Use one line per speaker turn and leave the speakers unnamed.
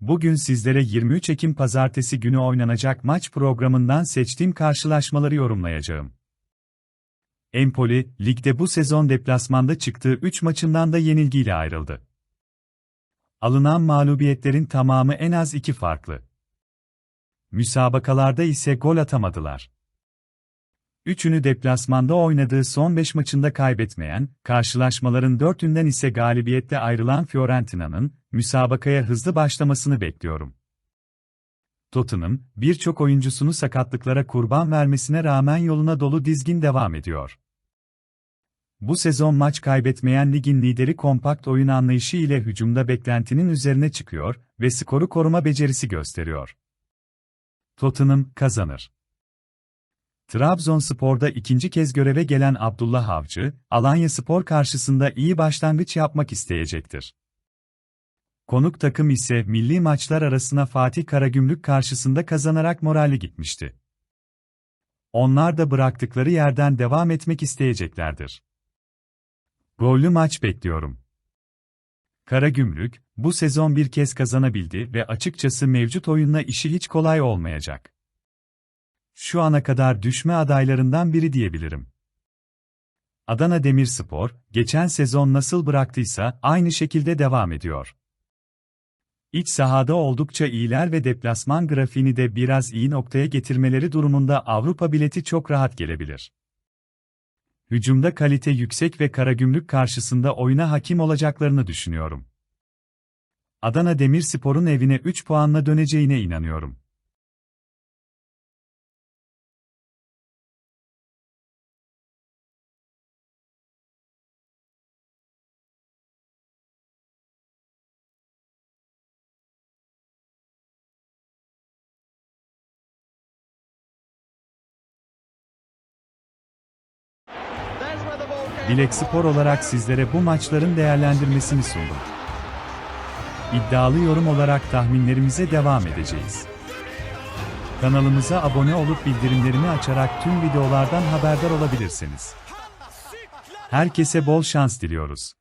Bugün sizlere 23 Ekim Pazartesi günü oynanacak maç programından seçtiğim karşılaşmaları yorumlayacağım. Empoli, ligde bu sezon deplasmanda çıktığı 3 maçından da yenilgiyle ayrıldı. Alınan mağlubiyetlerin tamamı en az 2 farklı. Müsabakalarda ise gol atamadılar. Üçünü deplasmanda oynadığı son 5 maçında kaybetmeyen, karşılaşmaların dörtünden ise galibiyette ayrılan Fiorentina'nın, müsabakaya hızlı başlamasını bekliyorum. Tottenham, birçok oyuncusunu sakatlıklara kurban vermesine rağmen yoluna dolu dizgin devam ediyor. Bu sezon maç kaybetmeyen ligin lideri kompakt oyun anlayışı ile hücumda beklentinin üzerine çıkıyor ve skoru koruma becerisi gösteriyor. Tottenham kazanır. Trabzonspor'da ikinci kez göreve gelen Abdullah Avcı, Alanya Spor karşısında iyi başlangıç yapmak isteyecektir. Konuk takım ise milli maçlar arasına Fatih Karagümrük karşısında kazanarak moralli gitmişti. Onlar da bıraktıkları yerden devam etmek isteyeceklerdir. Gollü maç bekliyorum. Karagümrük, bu sezon bir kez kazanabildi ve açıkçası mevcut oyunla işi hiç kolay olmayacak şu ana kadar düşme adaylarından biri diyebilirim. Adana Demirspor, geçen sezon nasıl bıraktıysa aynı şekilde devam ediyor. İç sahada oldukça iyiler ve deplasman grafiğini de biraz iyi noktaya getirmeleri durumunda Avrupa bileti çok rahat gelebilir. Hücumda kalite yüksek ve Karagümrük karşısında oyuna hakim olacaklarını düşünüyorum. Adana Demirspor'un evine 3 puanla döneceğine inanıyorum. Bilek Spor olarak sizlere bu maçların değerlendirmesini sundum. İddialı yorum olarak tahminlerimize devam edeceğiz. Kanalımıza abone olup bildirimlerini açarak tüm videolardan haberdar olabilirsiniz. Herkese bol şans diliyoruz.